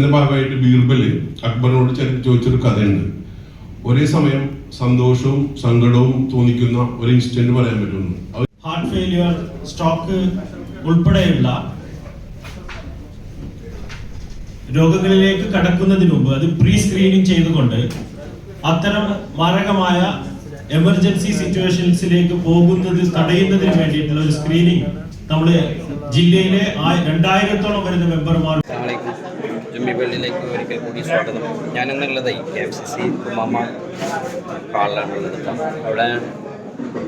യുദ്ധത്തിന്റെ ഭാഗമായിട്ട് ബീർബൽ അക്ബറിനോട് ചോദിച്ചൊരു കഥയുണ്ട്. ഒരേ സമയം സന്തോഷവും സങ്കടവും തോന്നിക്കുന്ന ഒരു ഇൻസിഡന്റ് പറയാൻ പറ്റുന്നു. ഹാർട്ട് ഫെയിലിയർ സ്ട്രോക്ക് ഉൾപ്പെടെയുള്ള രോഗങ്ങളിലേക്ക് കടക്കുന്നതിന് മുമ്പ് അത് പ്രീ സ്ക്രീനിങ് ചെയ്തുകൊണ്ട് അത്തരം മാരകമായ എമർജൻസി സിറ്റുവേഷൻസിലേക്ക് പോകുന്നത് തടയുന്നതിന് വേണ്ടിയിട്ടുള്ള ഒരു സ്ക്രീനിങ് നമ്മൾ ജില്ലയിലെ രണ്ടായിരത്തോളം വരുന്ന മെമ്പർമാർ ജുമ്മി വേൾഡിലേക്ക് ഒരിക്കൽ കൂടി സ്വാഗതം. ഞാനെന്നുള്ളത് കെ എഫ് സി സി കുമാമ ഹാളിലാണുള്ളത് ഉള്ളത് അവിടെ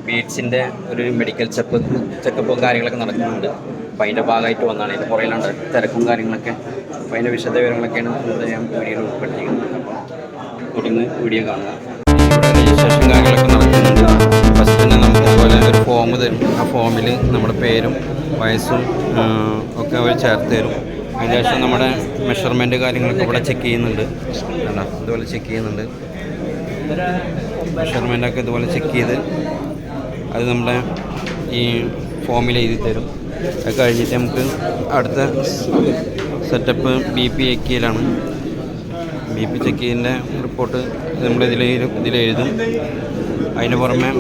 ബീഡ്സിന്റെ ഒരു മെഡിക്കൽ ചെക്ക് ചെക്കപ്പും കാര്യങ്ങളൊക്കെ നടക്കുന്നുണ്ട്. അപ്പോൾ അതിന്റെ ഭാഗമായിട്ട് വന്നാണ്. ഇതിന്റെ പുറയിലുണ്ട് തിരക്കും കാര്യങ്ങളൊക്കെ. അപ്പോൾ അതിന്റെ വിശദ വിവരങ്ങളൊക്കെയാണ് ഇന്നത്തെ ഞാൻ വീഡിയോയിൽ ഉൾപ്പെടുത്തിയിരിക്കുന്നത്. അപ്പോൾ തുടർന്ന് വീഡിയോ കാണുക. രജിസ്ട്രേഷൻ തരും. ആ ഫോമിൽ നമ്മുടെ പേരും വയസ്സും ഒക്കെ അവർ ചേർത്ത് തരും. അതിന് ശേഷം നമ്മുടെ മെഷർമെന്റ് കാര്യങ്ങളൊക്കെ ഇവിടെ ചെക്ക് ചെയ്യുന്നുണ്ട്. കേട്ടോ ഇതുപോലെ ചെക്ക് ചെയ്യുന്നുണ്ട്. മെഷർമെന്റൊക്കെ ഇതുപോലെ ചെക്ക് ചെയ്ത് അത് നമ്മുടെ ഈ ഫോമിൽ എഴുതി തരും. അത് കഴിഞ്ഞിട്ട് നമുക്ക് അടുത്ത സെറ്റപ്പ് ബി പി എ കെയിലാണ് ബി പി ചെക്ക് ചെയ്തിന്റെ റിപ്പോർട്ട് നമ്മൾ ഇതിൽ എഴുതും. അതിന് പുറമെ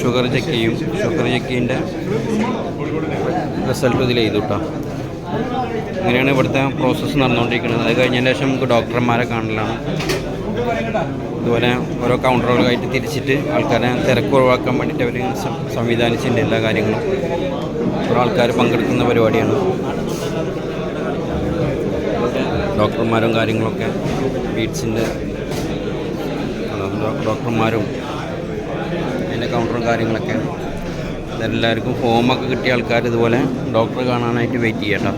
ഷുഗർ ചെക്ക് ചെയ്യും. ഷുഗർ ചെക്ക് ചെയ്തതിന്റെ റിസൾട്ട് ഇതിൽ ചെയ്തു കേട്ടോ അങ്ങനെയാണ് ഇവിടുത്തെ പ്രോസസ്സ് നടന്നുകൊണ്ടിരിക്കുന്നത്. അത് കഴിഞ്ഞതിന് ശേഷം നമുക്ക് ഡോക്ടർമാരെ കാണലാണ്. ഇതുപോലെ ഓരോ കൗണ്ടറുകളായിട്ട് തിരിച്ചിട്ട് ആൾക്കാരെ തിരക്ക് ഒഴിവാക്കാൻ വേണ്ടിയിട്ട് അവർ സംവിധാനിച്ചിട്ടുണ്ട് എല്ലാ കാര്യങ്ങളും. ഓരോ ആൾക്കാർ പങ്കെടുക്കുന്ന പരിപാടിയാണ്. ഡോക്ടർമാരും കാര്യങ്ങളൊക്കെ ബീഡ്സിന്റെ ഡോക്ടർമാരും അതിന്റെ കൗണ്ടറും കാര്യങ്ങളൊക്കെ ഇതെല്ലാവർക്കും ഫോമൊക്കെ കിട്ടിയ ആൾക്കാർ ഇതുപോലെ ഡോക്ടറെ കാണാനായിട്ട് വെയിറ്റ് ചെയ്യട്ടോ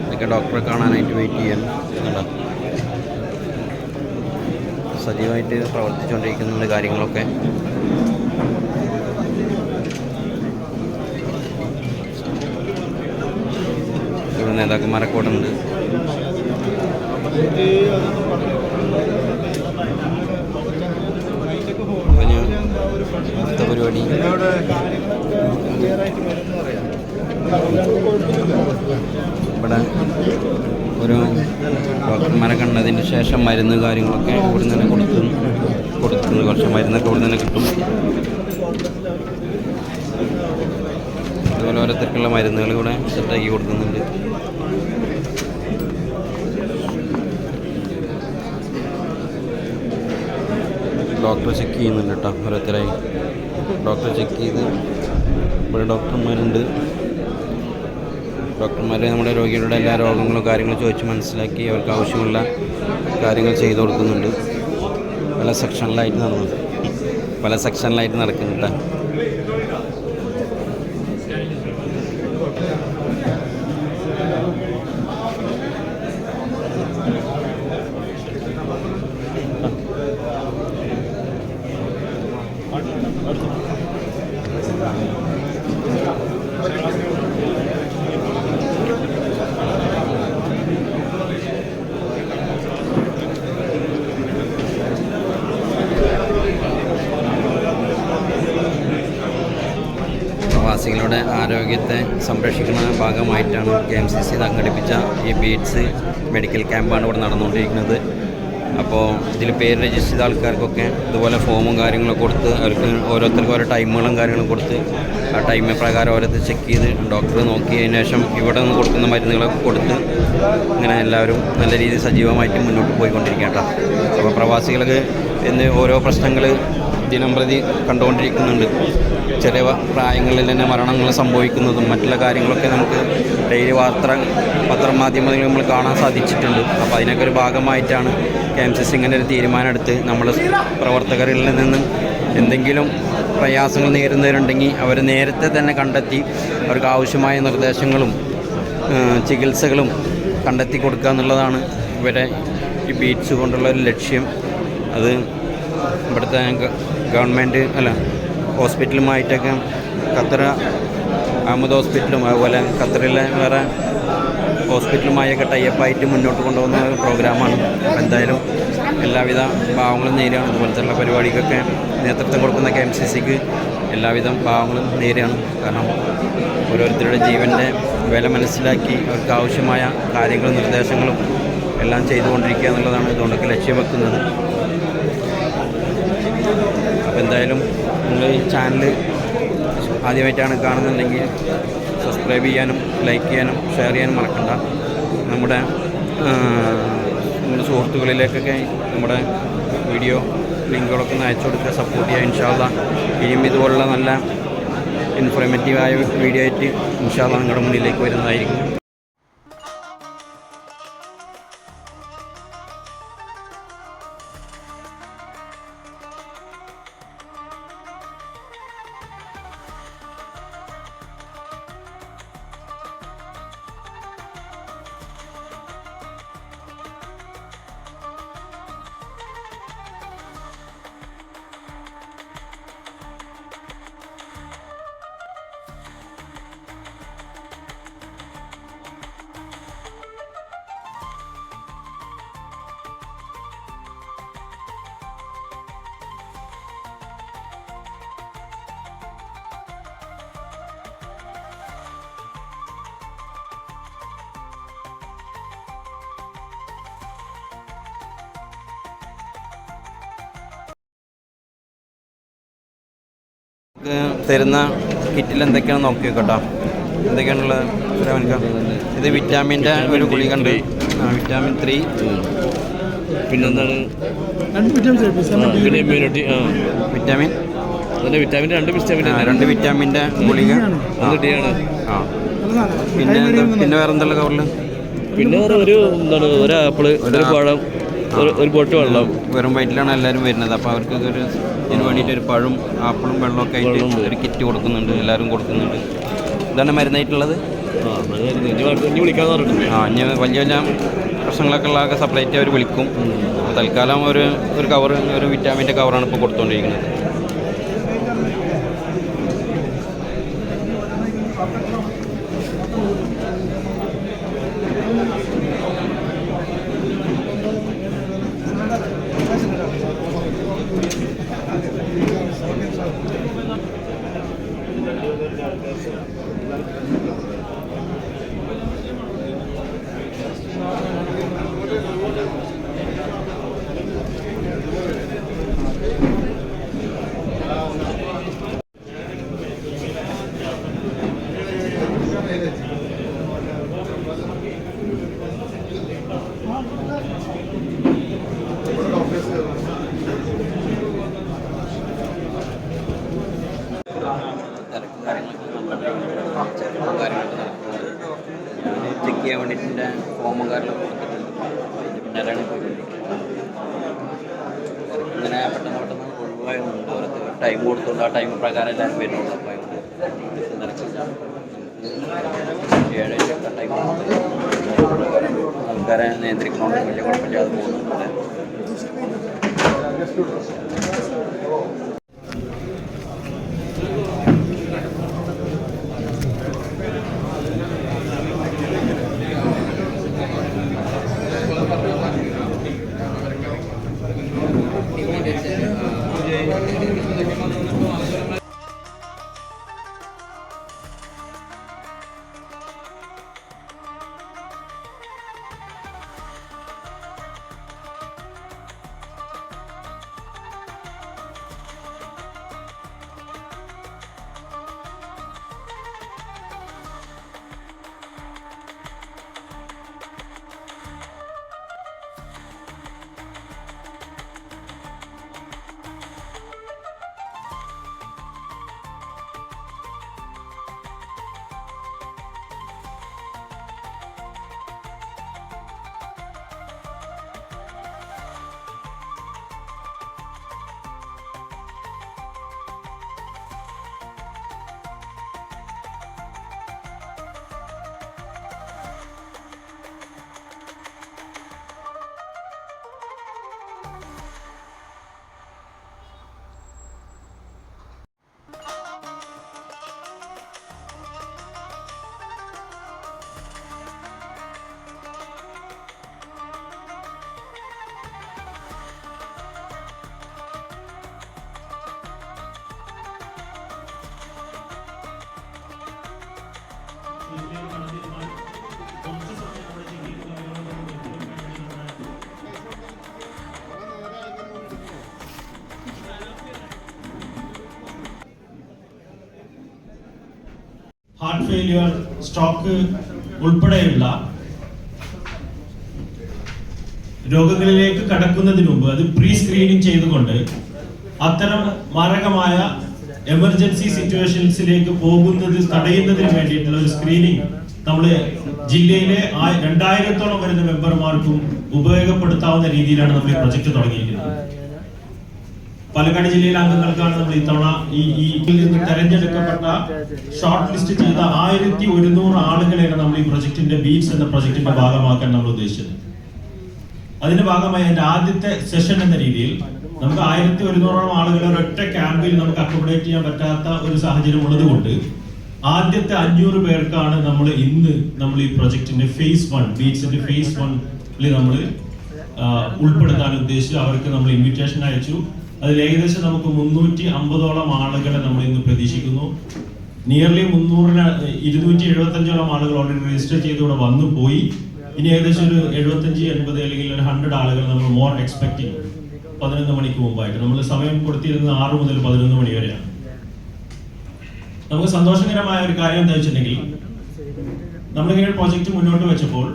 ഇതൊക്കെ ഡോക്ടറെ കാണാനായിട്ട് വെയിറ്റ് കേട്ടോ സജീവമായിട്ട് പ്രവർത്തിച്ചുകൊണ്ടിരിക്കുന്നുണ്ട് കാര്യങ്ങളൊക്കെ. ഇവിടെ നേതാക്കന്മാരൊക്കെ ഉണ്ട് അപ്പം ഞാൻ അടുത്ത പരിപാടി. ഇവിടെ ഒരു ഡോക്ടർമാരെ കണ്ടതിന് ശേഷം മരുന്ന് കാര്യങ്ങളൊക്കെ ഇവിടെ തന്നെ കൊടുത്തു കൊടുക്കുന്നു കുറച്ച് മരുന്നൊക്കെ ഇവിടെ തന്നെ കിട്ടും. അതുപോലെ ഓരോരുത്തർക്കുള്ള മരുന്നുകൾ ഇവിടെ സെറ്റാക്കി കൊടുക്കുന്നുണ്ട്. ഡോക്ടർ ചെക്ക് ചെയ്യുന്നുണ്ട് കേട്ടോ ഓരോരുത്തരായി. ഡോക്ടർ ചെക്ക് ചെയ്ത് ഇവിടെ ഡോക്ടർമാരുണ്ട്. ഡോക്ടർമാർ നമ്മുടെ രോഗികളുടെ എല്ലാ രോഗങ്ങളും കാര്യങ്ങളും ചോദിച്ച് മനസ്സിലാക്കി അവർക്ക് ആവശ്യമുള്ള കാര്യങ്ങൾ ചെയ്തു കൊടുക്കുന്നുണ്ട്. പല സെക്ഷനിലായിട്ട് നടന്നു. പല സെക്ഷനിലായിട്ട് നടക്കുന്നുണ്ട്. പ്രവാസികളുടെ ആരോഗ്യത്തെ സംരക്ഷിക്കുന്ന ഭാഗമായിട്ടാണ് കെ എം സി സി സംഘടിപ്പിച്ച ഈ ബീഡ്സ് മെഡിക്കൽ ക്യാമ്പാണ് ഇവിടെ നടന്നുകൊണ്ടിരിക്കുന്നത്. അപ്പോൾ ഇതിൽ പേര് രജിസ്റ്റർ ചെയ്ത ആൾക്കാർക്കൊക്കെ ഇതുപോലെ ഫോമും കാര്യങ്ങളൊക്കെ കൊടുത്ത് അവർക്ക് ഓരോരുത്തർക്കും ഓരോ ടൈമുകളും കാര്യങ്ങളും കൊടുത്ത് ആ ടൈം പ്രകാരം ഓരോരുത്തർ ചെക്ക് ചെയ്ത് ഡോക്ടർ നോക്കിയതിന് ശേഷം ഇവിടെ നിന്ന് കൊടുക്കുന്ന മരുന്നുകളൊക്കെ കൊടുത്ത് ഇങ്ങനെ എല്ലാവരും നല്ല രീതിയിൽ സജീവമായിട്ട് മുന്നോട്ട് പോയിക്കൊണ്ടിരിക്കുക കേട്ടോ. അപ്പോൾ പ്രവാസികൾക്ക് എന്ന് ഓരോ പ്രശ്നങ്ങൾ ദിനം പ്രതി കണ്ടുകൊണ്ടിരിക്കുന്നുണ്ട്. ചെറിയ പ്രായങ്ങളിൽ തന്നെ മരണങ്ങൾ സംഭവിക്കുന്നതും മറ്റുള്ള കാര്യങ്ങളൊക്കെ നമുക്ക് ഡെയിലി വാർത്ത പത്രമാധ്യമങ്ങളിൽ നമ്മൾ കാണാൻ സാധിച്ചിട്ടുണ്ട്. അപ്പോൾ അതിനൊക്കെ ഒരു ഭാഗമായിട്ടാണ് കെ എം സി സി ഇങ്ങനെ ഒരു തീരുമാനമെടുത്ത് നമ്മൾ പ്രവർത്തകരിൽ നിന്ന് എന്തെങ്കിലും പ്രയാസങ്ങൾ നേരിടുന്നവരുണ്ടെങ്കിൽ അവർ നേരത്തെ തന്നെ കണ്ടെത്തി അവർക്ക് ആവശ്യമായ നിർദ്ദേശങ്ങളും ചികിത്സകളും കണ്ടെത്തി കൊടുക്കുക എന്നുള്ളതാണ് ഇവരെ ഈ ബീറ്റ്സ് കൊണ്ടുള്ള ഒരു ലക്ഷ്യം. അത് ഇവിടുത്തെ ഗവൺമെന്റ് അല്ല ഹോസ്പിറ്റലുമായിട്ടൊക്കെ ഖത്തറ അഹമ്മദ് ഹോസ്പിറ്റലും അതുപോലെ ഖത്തറിലെ വേറെ ഹോസ്പിറ്റലുമായൊക്കെ ടൈപ്പായിട്ട് മുന്നോട്ട് കൊണ്ടുപോകുന്ന ഒരു പ്രോഗ്രാമാണ് എന്തായാലും എല്ലാവിധ ഭാവങ്ങളും നേരെയാണ്. ഇതുപോലത്തെ ഉള്ള പരിപാടിക്കൊക്കെ നേതൃത്വം കൊടുക്കുന്ന കെ എം സി സിക്ക് എല്ലാവിധ ഭാവങ്ങളും നേരെയാണ്. കാരണം ഓരോരുത്തരുടെ ജീവന്റെ വില മനസ്സിലാക്കി അവർക്ക് ആവശ്യമായ കാര്യങ്ങളും നിർദ്ദേശങ്ങളും എല്ലാം ചെയ്തുകൊണ്ടിരിക്കുക എന്നുള്ളതാണ് ഇതുകൊണ്ടൊക്കെ ലക്ഷ്യം വെക്കുന്നത്. അപ്പോൾ എന്തായാലും നിങ്ങൾ ഈ ചാനൽ ആദ്യമായിട്ടാണ് കാണുന്നുണ്ടെങ്കിൽ സബ്സ്ക്രൈബ് ചെയ്യാനും ലൈക്ക് ചെയ്യാനും ഷെയർ ചെയ്യാനും മറക്കണ്ട. നമ്മുടെ നമ്മുടെ സുഹൃത്തുക്കളിലേക്കൊക്കെ നമ്മുടെ വീഡിയോ ലിങ്കുകളൊക്കെ ഒന്ന് അയച്ചു കൊടുക്കുക സപ്പോർട്ട് ചെയ്യുക ഇൻഷാല്ല ഇനിയും ഇതുപോലുള്ള നല്ല ഇൻഫോർമേറ്റീവായ വീഡിയോ ആയിട്ട് ഇൻഷാല്ല നിങ്ങളുടെ മുന്നിലേക്ക് വരുന്നതായിരിക്കും. തരുന്ന കിറ്റിൽ എന്തൊക്കെയാണ് നോക്കി കേട്ടോ എന്തൊക്കെയാണുള്ളത്? ശ്രവണിക്ക ഇത് വിറ്റാമിന്റെ ഒരു ഗുളികണ്ട് ആ വിറ്റാമിൻ ത്രീ. പിന്നെന്താണ്? വിറ്റാമിൻ ഇമ്മ്യൂണിറ്റി ആ വിറ്റാമിൻ? രണ്ട് വിറ്റാമിൻ രണ്ട് വിറ്റാമിന്റെ ഗുളിക. ആ, പിന്നെ പിന്നെ വേറെ എന്തുള്ള കവറിൽ പിന്നെ വേറെ ഒരു എന്താണ് ഒരു ആപ്പിൾ ഒരു പഴം ഒരു ബോട്ട് വെള്ളം. വെറും വയറ്റിലാണ് എല്ലാവരും വരുന്നത്. അപ്പോൾ അവർക്ക് ഒരു ഇതിന് വേണ്ടിയിട്ട് ഒരു പഴം ആപ്പിളും വെള്ളമൊക്കെ ആയിട്ട് ഒരു കിറ്റ് കൊടുക്കുന്നുണ്ട്. എല്ലാവരും കൊടുക്കുന്നുണ്ട്. ഇതാണ് മരുന്നായിട്ടുള്ളത്. ആ. ഇനി വലിയ വലിയ പ്രശ്നങ്ങളൊക്കെ ഉള്ളതൊക്കെ സെപ്പറേറ്റ് അവർ വിളിക്കും. തൽക്കാലം ഒരു ഒരു കവർ ഒരു വിറ്റാമിന്റെ കവറാണ് ഇപ്പോൾ കൊടുത്തുകൊണ്ടിരിക്കുന്നത് അവർക്ക് ടൈം കൊടുത്തുകൊണ്ട് ആ ടൈം പ്രകാരം എല്ലാവരും വരുന്നുള്ളൂ അപ്പോൾ അതുകൊണ്ട് നടക്കില്ല ഏഴ് എട്ടൊക്കെ ടൈം ആൾക്കാരെ നിയന്ത്രിക്കണോണ്ട് വലിയ കുഴപ്പമില്ലാതെ പോകുന്നുണ്ട് ഹാർട്ട് ഫെയിലിയർ സ്ട്രോക്ക് ഉൾപ്പെടെയുള്ള രോഗങ്ങളിലേക്ക് കടക്കുന്നതിന് മുമ്പ് അത് പ്രീ സ്ക്രീനിങ് ചെയ്തുകൊണ്ട് അത്തരം മാരകമായ എമർജൻസി സിറ്റുവേഷൻസിലേക്ക് പോകുന്നത് തടയുന്നതിന് വേണ്ടിയിട്ടുള്ള ഒരു സ്ക്രീനിങ് നമ്മൾ ജില്ലയിലെ രണ്ടായിരത്തോളം വരുന്ന മെമ്പർമാർക്കും ഉപയോഗപ്പെടുത്താവുന്ന രീതിയിലാണ് നമ്മൾ ഈ പ്രൊജക്ട് തുടങ്ങിയിരിക്കുന്നത്. പാലക്കാട് ജില്ലയിലെ അംഗങ്ങൾക്കാണ് നമ്മൾ ഇത്തവണ ഈ ഈ നിന്ന് തെരഞ്ഞെടുക്കപ്പെട്ട ഷോർട്ട് ലിസ്റ്റ് ചെയ്ത ആയിരത്തി ഒരുന്നൂറ് ആളുകളെയാണ് നമ്മൾ ഈ പ്രൊജക്ടിന്റെ ബീറ്റ്സ് എന്ന പ്രൊജക്ടിന്റെ ഭാഗമാക്കാൻ നമ്മൾ ഉദ്ദേശിച്ചത്. അതിന്റെ ഭാഗമായി എന്റെ ആദ്യത്തെ സെഷൻ എന്ന രീതിയിൽ നമുക്ക് ആയിരത്തി ഒരുന്നൂറോളം ആളുകളെ ഒരൊറ്റ ക്യാമ്പിൽ നമുക്ക് അക്കോമഡേറ്റ് ചെയ്യാൻ പറ്റാത്ത ഒരു സാഹചര്യം ഉള്ളത് കൊണ്ട് ആദ്യത്തെ അഞ്ഞൂറ് പേർക്കാണ് നമ്മൾ ഇന്ന് നമ്മൾ ഈ പ്രൊജക്ടിന്റെ ഫേസ് വൺ ബീച്ചിന്റെ ഫേസ് വണ്ണിൽ നമ്മൾ ഉൾപ്പെടുത്താൻ ഉദ്ദേശിച്ചു അവർക്ക് നമ്മൾ ഇൻവിറ്റേഷൻ അയച്ചു. അതിൽ ഏകദേശം നമുക്ക് മുന്നൂറ്റി അമ്പതോളം ആളുകളെ നമ്മൾ ഇന്ന് പ്രതീക്ഷിക്കുന്നു. നിയർലി മുന്നൂറിന് ഇരുന്നൂറ്റി എഴുപത്തഞ്ചോളം ആളുകൾ ഓൾറെഡി രജിസ്റ്റർ ചെയ്ത് ഇവിടെ വന്നു പോയി. ഇനി ഏകദേശം ഒരു എഴുപത്തഞ്ച് എൺപത് അല്ലെങ്കിൽ ഒരു ഹൺഡ്രഡ് ആളുകൾ നമ്മൾ മോർ എക്സ്പെക്ടിങ് പതിനൊന്ന് മണിക്ക് മുമ്പായിട്ട്. നമ്മൾ സമയം കൊടുത്തിരുന്നത് ആറ് മുതൽ പതിനൊന്ന് മണി വരെയാണ്. നമുക്ക് സന്തോഷകരമായ ഒരു കാര്യം എന്താ വെച്ചിട്ടുണ്ടെങ്കിൽ നമ്മളിങ്ങനെ പ്രോജക്റ്റ് മുന്നോട്ട് വെച്ചപ്പോൾ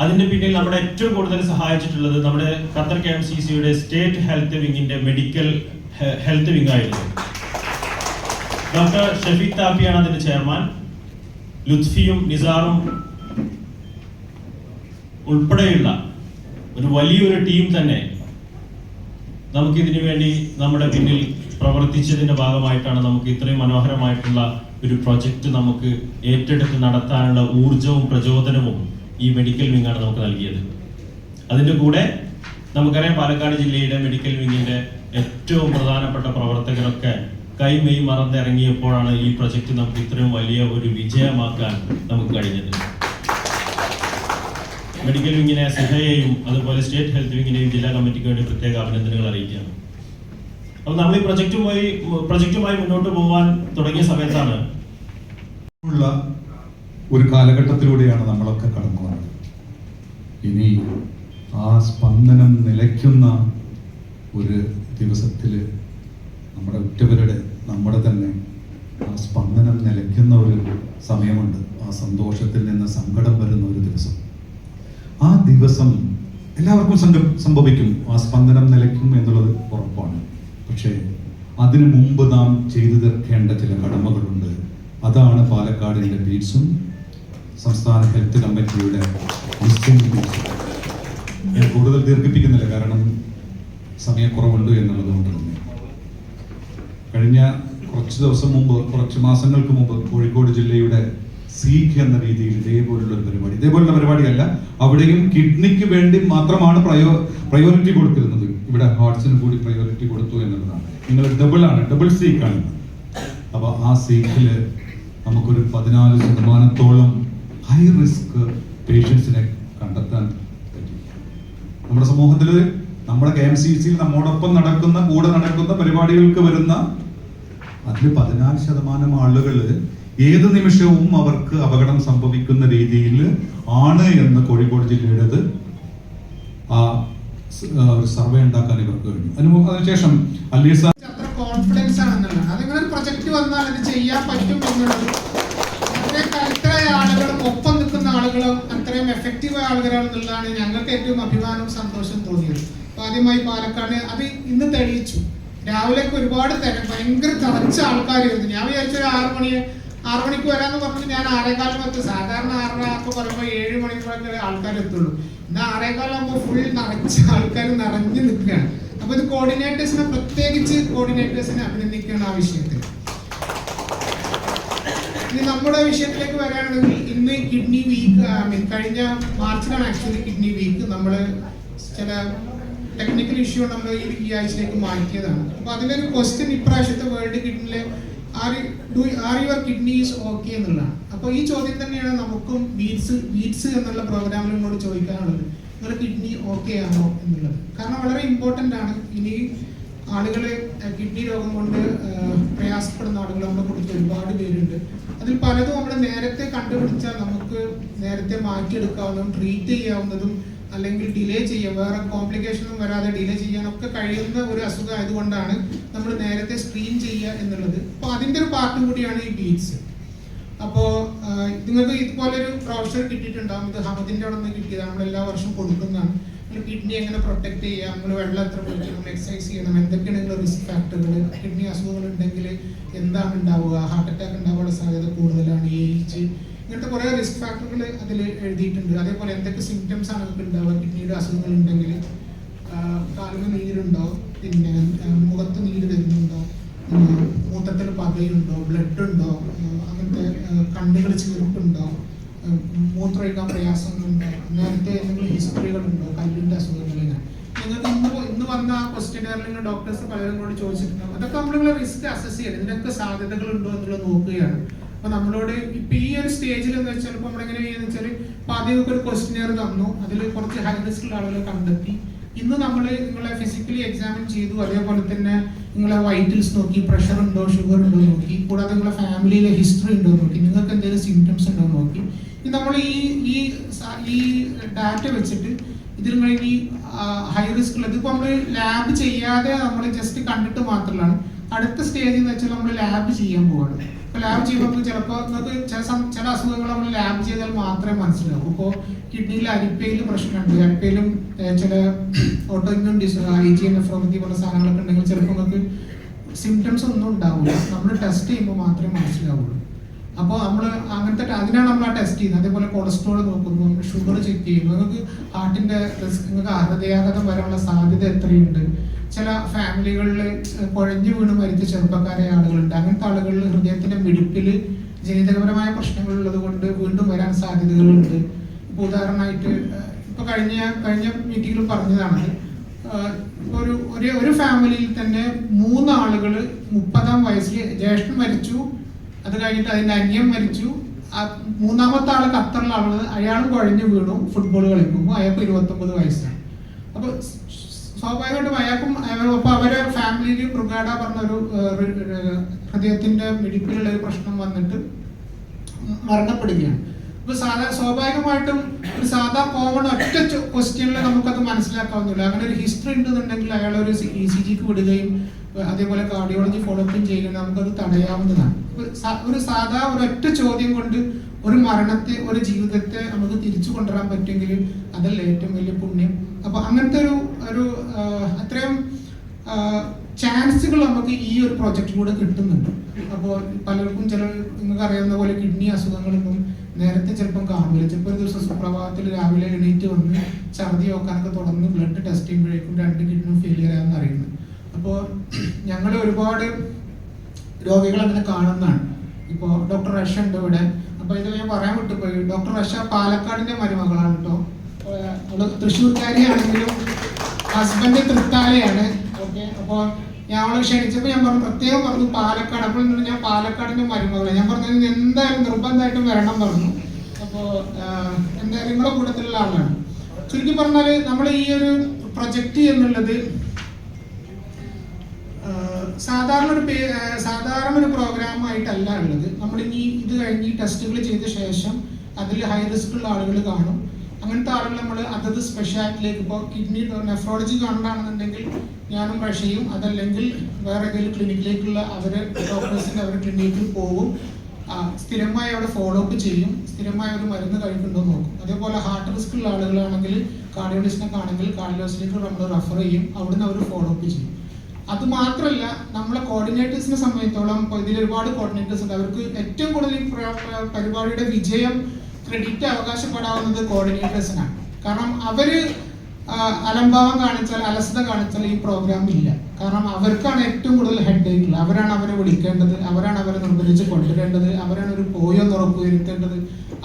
അതിന്റെ പിന്നിൽ നമ്മുടെ ഏറ്റവും കൂടുതൽ സഹായിച്ചിട്ടുള്ളത് നമ്മുടെ ഖത്തർ കെ എം സി സിയുടെ സ്റ്റേറ്റ് ഹെൽത്ത് വിങ്ങിന്റെ മെഡിക്കൽ ഹെൽത്ത് വിങ് ആയിരുന്നു. ഡോക്ടർ ഷഫീഖ് താപ്പിയാണ് അതിന്റെ ചെയർമാൻ. ലുത്ഫിയും നിസാറും ഉൾപ്പെടെയുള്ള ഒരു വലിയൊരു ടീം തന്നെ നമുക്ക് ഇതിനു വേണ്ടി നമ്മുടെ പിന്നിൽ പ്രവർത്തിച്ചതിന്റെ ഭാഗമായിട്ടാണ് നമുക്ക് ഇത്രയും മനോഹരമായിട്ടുള്ള ഒരു പ്രൊജക്ട് നമുക്ക് ഏറ്റെടുത്ത് നടത്താനുള്ള ഊർജവും പ്രചോദനവും ഈ മെഡിക്കൽ വിങ്ങാണ് നമുക്ക് നൽകിയത്. അതിന്റെ കൂടെ നമുക്കറിയാം പാലക്കാട് ജില്ലയുടെ മെഡിക്കൽ വിങ്ങിന്റെ ഏറ്റവും പ്രധാനപ്പെട്ട പ്രവർത്തകരൊക്കെ കൈമെയ് മറന്നിറങ്ങിയപ്പോഴാണ് ഈ പ്രൊജക്ട് നമുക്ക് ഇത്രയും വലിയ ഒരു വിജയമാക്കാൻ നമുക്ക് കഴിഞ്ഞത്. മെഡിക്കൽ വിങ്ങിനെ സിഹയെയും അതുപോലെ സ്റ്റേറ്റ് ഹെൽത്ത് വിങ്ങിനെയും ജില്ലാ കമ്മിറ്റിക്ക് വേണ്ടി പ്രത്യേക അഭിനന്ദനങ്ങൾ അറിയിക്കുകയാണ്. അപ്പോൾ നമ്മൾ ഈ പ്രൊജക്റ്റുമായി പ്രൊജക്റ്റുമായി മുന്നോട്ട് പോകാൻ തുടങ്ങിയ സമയത്താണ് ഒരു കാലഘട്ടത്തിലൂടെയാണ് നമ്മളൊക്കെ കടന്നു പോകുന്നത് ഇനി ആ സ്പന്ദനം നിലയ്ക്കുന്ന ഒരു ദിവസത്തിൽ നമ്മുടെ ഉറ്റവരുടെ നമ്മുടെ തന്നെ ആ സ്പന്ദനം നിലയ്ക്കുന്ന ഒരു സമയമുണ്ട്. ആ സന്തോഷത്തിൽ നിന്ന് സങ്കടം വരുന്ന ഒരു ദിവസം. ആ ദിവസം എല്ലാവർക്കും സംഭവിക്കും. ആ സ്പന്ദനം നിലയ്ക്കും എന്നുള്ളത് ഉറപ്പാണ്. പക്ഷേ അതിനു മുമ്പ് നാം ചെയ്തു തീർക്കേണ്ട ചില കടമകളുണ്ട്. അതാണ് പാലക്കാടിന്റെ ബീറ്റ്സും സംസ്ഥാന ഹെൽത്ത് കമ്മിറ്റിയുടെ ഞാൻ കൂടുതൽ ദീർഘിപ്പിക്കുന്നില്ല കാരണം സമയക്കുറവുണ്ട് എന്നുള്ളത് കൊണ്ട് തന്നെ കഴിഞ്ഞ കുറച്ച് ദിവസം മുമ്പ് കുറച്ച് മാസങ്ങൾക്ക് മുമ്പ് കോഴിക്കോട് ജില്ലയുടെ സീഖ് എന്ന രീതിയിൽ ഇതേപോലുള്ള ഒരു പരിപാടി ഇതേപോലുള്ള പരിപാടിയല്ല അവിടെയും കിഡ്നിക്ക് വേണ്ടി മാത്രമാണ് പ്രയോ പ്രയോറിറ്റി കൊടുത്തിരുന്നത്. ഇവിടെ ഹാർട്സിന് കൂടി പ്രയോറിറ്റി കൊടുത്തു എന്നുള്ളതാണ്. നിങ്ങൾ ഡബിൾ ആണ് ഡബിൾ സീക്ക് ആണ് അപ്പൊ ആ സീഖിൽ നമുക്കൊരു പതിനാല് ശതമാനത്തോളം ഹൈ റിസ്ക് പേഷ്യൻസിനെ കണ്ടെത്താൻ പറ്റി. നമ്മുടെ സമൂഹത്തിൽ നമ്മുടെ കെ എം സി സിയിൽ നമ്മോടൊപ്പം നടക്കുന്ന കൂടെ നടക്കുന്ന പരിപാടികൾക്ക് വരുന്ന അതിൽ പതിനാല് ശതമാനം ആളുകൾ ഏത് നിമിഷവും അവർക്ക് അപകടം സംഭവിക്കുന്ന രീതിയിൽ ആണ് എന്ന് കോഴിക്കോട് ജില്ലയുടേത് ആ ഒരു സർവേ ഉണ്ടാക്കാൻ ഇവർക്ക് കഴിഞ്ഞു. അതിന് അതിനുശേഷം അല്ലീർ സാർ കോൺഫിഡൻസ് ആണെന്നുള്ളത് അതിങ്ങനെ ഒരു പ്രൊജക്ട് വന്നാൽ അത് ചെയ്യാൻ പറ്റും എന്നുള്ളത് അത്രയും കരുത്തരായ ആളുകളും ഒപ്പം ആളുകളും അത്രയും എഫക്റ്റീവ് ആളുകളാണെന്നുള്ളതാണ് ഞങ്ങൾക്ക് ഏറ്റവും അഭിമാനവും സന്തോഷം തോന്നിയത്. അപ്പൊ ആദ്യമായി പാലക്കാട് അത് ഇന്ന് തെളിയിച്ചു. രാവിലെ ഒരുപാട് തിര ഭയങ്കര തിളച്ച ആൾക്കാരായിരുന്നു. ഞാൻ വിചാരിച്ചു ഒരു ആറു മണി ആറു മണിക്ക് വരാന്ന് പറഞ്ഞിട്ട് ഞാൻ ആറേകാലം എത്തും. സാധാരണ ആറര ഒക്കെ പറയുമ്പോൾ ഏഴ് മണിക്കൂറൊക്കെ ആൾക്കാർ എത്തുള്ളൂ. ഇന്ന് ആറേകാലം ആകുമ്പോൾ ഫുൾ നിറച്ച ആൾക്കാർ നിറഞ്ഞു നിൽക്കുകയാണ്. അപ്പൊ ഇത് കോർഡിനേറ്റേഴ്സിനെ പ്രത്യേകിച്ച് കോർഡിനേറ്റേഴ്സിനെ അഭിനന്ദിക്കേണ്ട ആ വിഷയത്തിൽ ഇനി നമ്മുടെ വിഷയത്തിലേക്ക് വരാണെങ്കിൽ ഇന്ന് കിഡ്നി വീക്ക് കഴിഞ്ഞ മാർച്ചിലാണ് ആക്ച്വലി കിഡ്നി വീക്ക് നമ്മൾ ചില ടെക്നിക്കൽ ഇഷ്യൂ നമ്മൾ ഈ ആഴ്ചയിലേക്ക് മാറ്റിയതാണ്. അപ്പൊ അതിലൊരു ക്വസ്റ്റ്യൻ ഇപ്രാവശ്യത്തെ world കിഡ്നിയിലെ are are your kidney is okay എന്നുള്ളതാണ്. അപ്പോൾ ഈ ചോദ്യം തന്നെയാണ് നമുക്കും ബീറ്റ്സ് ബീറ്റ്സ് എന്നുള്ള പ്രോഗ്രാമിൽ ഇങ്ങോട്ട് ചോദിക്കാനുള്ളത്. നിങ്ങളുടെ കിഡ്നി ഓക്കെ ആണോ എന്നുള്ളത്. കാരണം വളരെ ഇമ്പോർട്ടന്റ് ആണ്. ഇനി ആളുകൾ കിഡ്നി രോഗം കൊണ്ട് പ്രയാസപ്പെടുന്ന ആളുകൾ നമ്മളെ കുറിച്ച് ഒരുപാട് അതിൽ പലതും നമ്മൾ നേരത്തെ കണ്ടുപിടിച്ചാൽ നമുക്ക് നേരത്തെ മാറ്റിയെടുക്കാവുന്നതും ട്രീറ്റ് ചെയ്യാവുന്നതും അല്ലെങ്കിൽ ഡിലേ ചെയ്യാം. വേറെ കോംപ്ലിക്കേഷനും വരാതെ ഡിലേ ചെയ്യാനൊക്കെ കഴിയുന്ന ഒരു അസുഖം ആയതുകൊണ്ടാണ് നമ്മൾ നേരത്തെ സ്ക്രീൻ ചെയ്യുക എന്നുള്ളത്. അപ്പോൾ അതിന്റെ ഒരു പാർട്ടും കൂടിയാണ് ഈ ബീറ്റ്സ് അപ്പോൾ നിങ്ങൾക്ക് ഇതുപോലെ ഒരു പ്രൊഫഷണൽ കിട്ടിയിട്ടുണ്ടാകും ഇത് ഹമദിന്റെ അവിടെ നിന്ന് കിട്ടിയതാണ്. നമ്മൾ എല്ലാ വർഷവും കൊടുക്കുന്നതാണ്. നിങ്ങൾ കിഡ്നി എങ്ങനെ പ്രൊട്ടക്ട് ചെയ്യാം നിങ്ങൾ വെള്ളം എത്ര കുടിക്കണം? എക്സസൈസ് ചെയ്യണം? എന്തൊക്കെയാണ് നിങ്ങൾ റിസ്ക് ഫാക്ടറുകൾ കിഡ്നി അസുഖങ്ങൾ ഉണ്ടെങ്കിൽ എന്താണ് ഉണ്ടാവുക? ഹാർട്ട് അറ്റാക്ക് ഉണ്ടാവാനുള്ള സാധ്യത കൂടുതലാണ് ഏജ് ഇങ്ങനത്തെ കുറേ റിസ്ക് ഫാക്ടറുകൾ അതിൽ എഴുതിയിട്ടുണ്ട്. അതേപോലെ എന്തൊക്കെ സിംറ്റംസ് ആണ് നമുക്ക് ഉണ്ടാവുക? കിഡ്നിയുടെ അസുഖങ്ങൾ ഉണ്ടെങ്കിൽ കാലിന് നീരുണ്ടോ പിന്നെ മുഖത്ത് നീര് വരുന്നുണ്ടോ? മൂത്രത്തിൽ പകയുണ്ടോ ബ്ലഡ് ഉണ്ടോ? അങ്ങനത്തെ കണ്ണുകൾ ചീർപ്പുണ്ടോ മൂത്രമൊഴിക്കാൻ പ്രയാസങ്ങളുണ്ടോ. നേരത്തെ എന്തെങ്കിലും ഹിസ്റ്ററികളുണ്ടോ? കല്ലിന്റെ അസുഖങ്ങളിങ്ങനെ നിങ്ങൾക്ക് ഇന്ന് ഇന്ന് വന്ന ആ ക്വസ്റ്റ്യനറിൽ നിങ്ങൾ ഡോക്ടേഴ്സ് പലരും കൂടി ചോദിച്ചിട്ടുണ്ടാവും അതൊക്കെ നമ്മളിങ്ങനെ റിസ്ക് അസസ് ചെയ്യണം. ഇതിനൊക്കെ സാധ്യതകളുണ്ടോ എന്നുള്ളത് നോക്കുകയാണ്. അപ്പൊ നമ്മളോട് ഇപ്പൊ ഈ ഒരു സ്റ്റേജിൽ എന്ന് വെച്ചാൽ ഇപ്പൊ നമ്മളെങ്ങനെ ചെയ്യുന്ന വെച്ചാൽ ഇപ്പൊ ആദ്യം ഒരു ക്വസ്റ്റ്യനർ തന്നു. അതിൽ കുറച്ച് ഹൈ റിസ്ക് ഉള്ള ആളുകൾ കണ്ടെത്തി. ഇന്ന് നമ്മൾ നിങ്ങളെ ഫിസിക്കലി എക്സാമിൻ ചെയ്തു. അതേപോലെ തന്നെ നിങ്ങളെ വൈറ്റൽസ് നോക്കി പ്രഷർ ഉണ്ടോ ഷുഗർ ഉണ്ടോ നോക്കി. കൂടാതെ നിങ്ങളെ ഫാമിലിയിലെ ഹിസ്റ്ററി ഉണ്ടോ നോക്കി. നിങ്ങൾക്ക് എന്തെങ്കിലും സിംറ്റംസ് ഉണ്ടോ നോക്കി. നമ്മൾ ഈ ഈ ഈ ഡാറ്റ വെച്ചിട്ട് നിങ്ങൾ ഈ ഹൈ റിസ്ക് ഉള്ളത് ഇപ്പൊ നമ്മൾ ലാബ് ചെയ്യാതെ നമ്മൾ ജസ്റ്റ് കണ്ടിട്ട് മാത്രമാണ് അടുത്ത സ്റ്റേജ് എന്ന് വെച്ചാൽ നമ്മൾ ലാബ് ചെയ്യാൻ പോവാണ്. ഇപ്പൊ ലാബ് ചെയ്യുമ്പോൾ ചിലപ്പോൾ നമുക്ക് ചില ചില അസുഖങ്ങൾ നമ്മൾ ലാബ് ചെയ്താൽ മാത്രമേ മനസ്സിലാവൂ. ഇപ്പോൾ കിഡ്നിയിൽ അരിപ്പയിൽ പ്രശ്നമുണ്ട്. അരിപ്പയിലും ചില ഓട്ടോ ഡിസ് ഐ ജി നെഫ്രോപ്പതി പോലുള്ള സാധനങ്ങളൊക്കെ ഉണ്ടെങ്കിൽ ചിലപ്പോൾ നമുക്ക് സിംറ്റംസ് ഒന്നും ഉണ്ടാവില്ല നമ്മൾ ടെസ്റ്റ് ചെയ്യുമ്പോൾ മാത്രമേ മനസ്സിലാവുള്ളൂ. അപ്പോൾ നമ്മൾ അങ്ങനത്തെ അതിനാണ് നമ്മൾ ആ ടെസ്റ്റ് ചെയ്യുന്നത്. അതേപോലെ കൊളസ്ട്രോൾ നോക്കുന്നു ഷുഗർ ചെക്ക് ചെയ്യുന്നു. നിങ്ങൾക്ക് ഹാർട്ടിന്റെ റിസ്ക് നിങ്ങൾക്ക് ഹൃദയാഘാതം വരാനുള്ള സാധ്യത എത്രയുണ്ട്? ചില ഫാമിലികളിൽ കുഴഞ്ഞു വീണ് മരിച്ച ചെറുപ്പക്കാരായ ആളുകളുണ്ട്. അങ്ങനത്തെ ആളുകളിൽ ഹൃദയത്തിന്റെ മിടിപ്പിൽ ജനിതകപരമായ പ്രശ്നങ്ങൾ ഉള്ളത് കൊണ്ട് വീണ്ടും വരാൻ സാധ്യതകളുണ്ട്. ഇപ്പോൾ ഉദാഹരണമായിട്ട് ഇപ്പൊ കഴിഞ്ഞ കഴിഞ്ഞ മീറ്റിംഗിൽ പറഞ്ഞതാണ്. ഒരു ഒരു ഫാമിലിയിൽ തന്നെ മൂന്നാളുകൾ മുപ്പതാം വയസ്സിൽ ജ്യേഷ്ഠൻ മരിച്ചു. അത് കഴിഞ്ഞിട്ട് അതിന്റെ അന്യം മരിച്ചു. മൂന്നാമത്തെ ആൾ ഖത്തറിലുള്ള ആൾ അയാളും കുഴഞ്ഞു വീണു. ഫുട്ബോൾ കളിക്കുമ്പോൾ അയാൾക്ക് ഇരുപത്തൊമ്പത് വയസ്സാണ് അപ്പൊ സ്വാഭാവികമായിട്ടും അയാൾക്കും അയാൾ- അപ്പൊ അവരെ ഫാമിലിയിൽ ബ്രുഗാഡ പറഞ്ഞൊരു ഹൃദയത്തിന്റെ മിടിപ്പിലുള്ള ഒരു പ്രശ്നം വന്നിട്ട് മരണപ്പെടുകയാണ്. ഇപ്പൊ സാധാ സ്വാഭാവികമായിട്ടും ഒരു സാധാ കോമൺ ഒറ്റ ക്വസ്റ്റ്യനിൽ നമുക്കത് മനസ്സിലാക്കാവുന്നില്ല അങ്ങനെ ഒരു ഹിസ്റ്ററി ഉണ്ടെന്നുണ്ടെങ്കിൽ അയാൾ ഒരു ഇ സി ജിക്ക് വിടുകയും അതേപോലെ കാർഡിയോളജി ഫോളോ അപ്പും ചെയ്യുകയും നമുക്കത് തടയാവുന്നതാണ്. ഒരു സാധാ ഒരു ഒറ്റ ചോദ്യം കൊണ്ട് ഒരു മരണത്തെ ഒരു ജീവിതത്തെ നമുക്ക് തിരിച്ചു കൊണ്ടുവരാൻ പറ്റുമെങ്കിൽ അതല്ലേ ഏറ്റവും വലിയ പുണ്യം. അപ്പൊ അങ്ങനത്തെ ഒരു ഒരു അത്രയും ചാൻസുകൾ നമുക്ക് ഈ ഒരു പ്രോജക്റ്റിലൂടെ കിട്ടുന്നുണ്ട്. അപ്പോൾ പലർക്കും ചില നിങ്ങൾക്ക് അറിയാവുന്ന പോലെ കിഡ്നി അസുഖങ്ങളൊന്നും നേരത്തെ ചിലപ്പം കാണില്ല ചിലപ്പോൾ ഒരു ദിവസം സുപ്രഭാതത്തിൽ രാവിലെ എണീറ്റ് വന്ന് ഛർദി നോക്കാനൊക്കെ തുടർന്ന് ബ്ലഡ് ടെസ്റ്റ് ചെയ്യുമ്പോഴേക്കും രണ്ട് കിഡ്നിയും ഫെയിലിയർ ആണെന്ന് അറിയുന്നത് അപ്പോൾ ഞങ്ങൾ ഒരുപാട് രോഗികൾ അങ്ങനെ കാണുന്നതാണ്. ഇപ്പോൾ ഡോക്ടർ റഷ ഉണ്ട് ഇവിടെ. അപ്പോൾ ഇത് ഞാൻ പറയാൻ വിട്ടുപോയി. ഡോക്ടർ റഷ പാലക്കാടിന്റെ മരുമകളാണ് കേട്ടോ. അവൾ തൃശ്ശൂർക്കാരിയാണെങ്കിലും ഹസ്ബൻഡ് തൃത്താലയാണ്. ഓക്കെ അപ്പോൾ ഞാൻ അവളെ ക്ഷണിച്ചപ്പോൾ ഞാൻ പറഞ്ഞു പ്രത്യേകം പറഞ്ഞു പാലക്കാട്. അപ്പോൾ ഞാൻ പാലക്കാടിന്റെ മരുമകളാണ്. ഞാൻ പറഞ്ഞു എന്തായാലും നിർബന്ധമായിട്ടും വരണം പറഞ്ഞു. അപ്പോൾ എന്തായാലും നിങ്ങളുടെ കൂട്ടത്തിലുള്ള ആളാണ്. ചുരുക്കി പറഞ്ഞാൽ നമ്മൾ ഈ ഒരു പ്രൊജക്റ്റ് എന്നുള്ളത് സാധാരണ ഒരു സാധാരണ ഒരു പ്രോഗ്രാം ആയിട്ടല്ല ഉള്ളത്. നമ്മൾ ഇനി ഇത് കഴിഞ്ഞ് ടെസ്റ്റുകൾ ചെയ്ത ശേഷം അതിൽ ഹൈ റിസ്ക് ഉള്ള ആളുകൾ കാണും. അങ്ങനത്തെ ആളുകൾ നമ്മൾ അതത് സ്പെഷ്യാലിറ്റിയിലേക്ക് ഇപ്പോൾ കിഡ്നി നെഫ്രോളജി കാണണമെന്നുണ്ടെങ്കിൽ ഞാനും പക്ഷേയും അതല്ലെങ്കിൽ വേറെ ഏതെങ്കിലും ക്ലിനിക്കിലേക്കുള്ള അവരെ ഡോക്ടേഴ്സിന്റെ അവരുടെ ക്ലിനിക്കിൽ പോകും. സ്ഥിരമായി അവിടെ ഫോളോ അപ്പ് ചെയ്യും. സ്ഥിരമായി ഒരു മരുന്ന് കഴിക്കുന്നുണ്ടോ നോക്കും. അതേപോലെ ഹാർട്ട് റിസ്ക് ഉള്ള ആളുകളാണെങ്കിൽ കാർഡിയോളജിസ്റ്റിനൊക്കെ ആണെങ്കിൽ കാർഡിയോളജിസ്റ്റിലേക്ക് നമ്മൾ റെഫർ ചെയ്യും. അവിടുന്ന് അവർ ഫോളോ അപ്പ് ചെയ്യും. അത് മാത്രമല്ല നമ്മളെ കോർഡിനേറ്റേഴ്സിനെ സംബന്ധിച്ചോളം ഇപ്പോൾ ഇതിൽ ഒരുപാട് കോർഡിനേറ്റേഴ്സ് ഉണ്ട്. അവർക്ക് ഏറ്റവും കൂടുതൽ പരിപാടിയുടെ വിജയം ക്രെഡിറ്റ് അവകാശപ്പെടാവുന്നത് കോർഡിനേറ്റേഴ്സിനാണ് കാരണം അവർ അലംഭാവം കാണിച്ചാൽ അലസത കാണിച്ചാൽ ഈ പ്രോഗ്രാം ഇല്ല. കാരണം അവർക്കാണ് ഏറ്റവും കൂടുതൽ ഹെഡ് ആയിട്ടുള്ളത് അവരാണ് അവരെ വിളിക്കേണ്ടത്. അവരാണ് അവരെ നിർബന്ധിച്ച് കൊണ്ടുവരേണ്ടത്. അവരാണ് ഒരു പോയോന്ന് ഉറപ്പുവരുത്തേണ്ടത്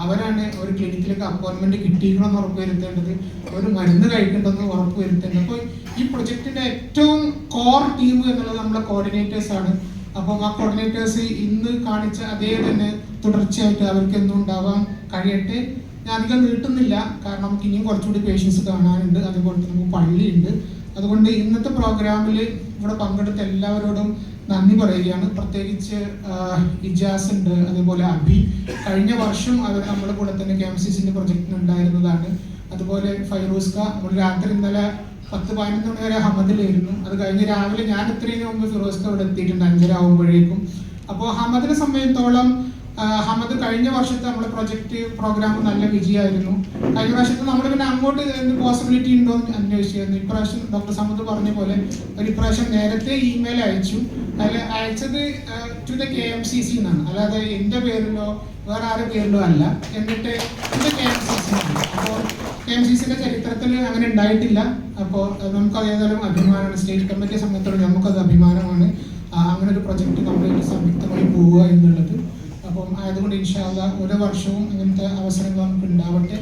അവരാണ് ഒരു ക്ലിനിക്കിലേക്ക് അപ്പോയിന്റ്മെന്റ് കിട്ടിയിരിക്കണമെന്ന് ഉറപ്പുവരുത്തേണ്ടത് ഒരു മരുന്ന് കഴിക്കേണ്ടതെന്ന് ഉറപ്പുവരുത്തേണ്ടത് അപ്പോൾ ഈ പ്രൊജക്ടിന്റെ ഏറ്റവും കോർ ടീം എന്നുള്ളത് നമ്മുടെ കോർഡിനേറ്റേഴ്സ് ആണ്. അപ്പം ആ കോർഡിനേറ്റേഴ്സ് ഇന്ന് കാണിച്ച അതേ തന്നെ തുടർച്ചയായിട്ട് അവർക്ക് എന്തും ഉണ്ടാവാൻ കഴിയട്ടെ. ഞാൻ അധികം നീട്ടുന്നില്ല. കാരണം നമുക്ക് ഇനിയും കുറച്ചുകൂടി പേഷ്യൻസ് കാണാനുണ്ട്. അതുപോലെ തന്നെ നമുക്ക് പള്ളിയുണ്ട്. അതുകൊണ്ട് ഇന്നത്തെ പ്രോഗ്രാമിൽ ഇവിടെ പങ്കെടുത്ത എല്ലാവരോടും നന്ദി പറയുകയാണ്. പ്രത്യേകിച്ച് ഇജാസ് ഉണ്ട് അതുപോലെ അബി. കഴിഞ്ഞ വർഷം അവർ നമ്മുടെ കൂടെ തന്നെ കെ എം സി സിന്റെ പ്രൊജക്ടിന് ഉണ്ടായിരുന്നതാണ്. അതുപോലെ ഫൈറൂസ്ക നമ്മൾ രാത്രി ഇന്നലെ പത്ത് പതിനൊന്ന് മണി വരെ ഹമദിലായിരുന്നു. അത് കഴിഞ്ഞ് രാവിലെ ഞാൻ ഇത്രയും മുമ്പ് ഫിറോസ്ക ഇവിടെ എത്തിയിട്ടുണ്ട് അഞ്ചര ആകുമ്പോഴേക്കും അപ്പോൾ ഹമദിനെ സംബന്ധിച്ചിടത്തോളം ആ, ഹമദ് കഴിഞ്ഞ വർഷത്തെ നമ്മുടെ പ്രൊജക്ട് പ്രോഗ്രാം നല്ല വിജയമായിരുന്നു. കഴിഞ്ഞ പ്രാവശ്യത്തെ നമ്മൾ പിന്നെ അങ്ങോട്ട് എന്ത് പോസിബിലിറ്റി ഉണ്ടോ എന്ന് അന്വേഷിച്ചായിരുന്നു ഇപ്രാവശ്യം ഡോക്ടർ സമദ് പറഞ്ഞ പോലെ ഒരു ഇപ്രാവശ്യം നേരത്തെ ഇമെയിൽ അയച്ചു. അല്ല അയച്ചത് to the K M C C എന്നാണ്. അല്ലാതെ എന്റെ പേരിലോ വേറെ ആരുടെ പേരിലോ അല്ല. എന്നിട്ട് to the K M C C അപ്പോൾ കെ എം സി സിയുടെ ചരിത്രത്തിൽ അങ്ങനെ ഉണ്ടായിട്ടില്ല. അപ്പോൾ നമുക്ക് അതേതായാലും അഭിമാനമാണ്. സ്റ്റേറ്റ് കമ്മിറ്റിയെ സംബന്ധിച്ചിടത്തോളം നമുക്കത് അഭിമാനമാണ്. അങ്ങനെ ഒരു പ്രൊജക്ട് നമ്മൾ സംയുക്തമായി പോവുക എന്നുള്ളത്. അപ്പം ആയതുകൊണ്ട് ഇൻഷാല്ല ഓരോ വർഷവും അങ്ങനത്തെ അവസരങ്ങൾ നമുക്ക് ഉണ്ടാവട്ടെ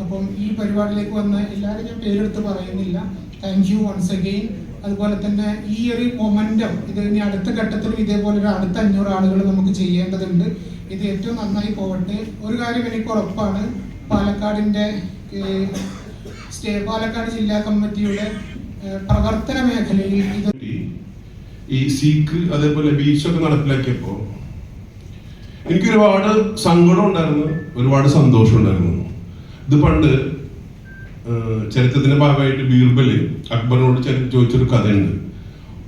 അപ്പം ഈ പരിപാടിയിലേക്ക് വന്ന എല്ലാവരും ഞാൻ പേരെടുത്ത് പറയുന്നില്ല. താങ്ക് യു വൺസ് അഗെയിൻ അതുപോലെ തന്നെ ഈ ഒരു മൊമെന്റം ഇത് ഇനി അടുത്ത ഘട്ടത്തിലും ഇതേപോലെ ഒരു അടുത്ത അഞ്ഞൂറ് ആളുകൾ നമുക്ക് ചെയ്യേണ്ടതുണ്ട്. ഇത് ഏറ്റവും നന്നായി പോകട്ടെ ഒരു കാര്യം എനിക്ക് ഉറപ്പാണ്. പാലക്കാടിന്റെ സ്റ്റേ പാലക്കാട് ജില്ലാ കമ്മിറ്റിയുടെ പ്രവർത്തന മേഖലയിൽ ഇത് ഈ സീക്ക് അതേപോലെ ബീച്ചൊക്കെ നടപ്പിലാക്കിയപ്പോ എനിക്ക് ഒരുപാട് സങ്കടം ഉണ്ടായിരുന്നു ഒരുപാട് സന്തോഷം ഉണ്ടായിരുന്നു. ഇത് പണ്ട് ചരിത്രത്തിന്റെ ഭാഗമായിട്ട് ബീർബൽ അക്ബറിനോട് ചരി- ചോദിച്ചൊരു കഥയുണ്ട്.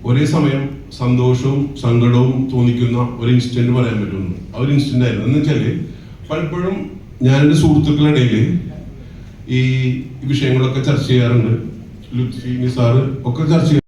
ഒരേ സമയം സന്തോഷവും സങ്കടവും തോന്നിക്കുന്ന ഒരു ഇൻസിഡന്റ് പറയാൻ പറ്റുമെന്ന്. ആ ഒരു ഇൻസിഡന്റ് ആയിരുന്നു. എന്ന് വെച്ചാൽ പലപ്പോഴും ഞാൻ എന്റെ സുഹൃത്തുക്കളുടെ ഇടയിൽ ഈ വിഷയങ്ങളൊക്കെ ചർച്ച ചെയ്യാറുണ്ട്. ലുത്ഫി നിസാറ് ഒക്കെ ചർച്ച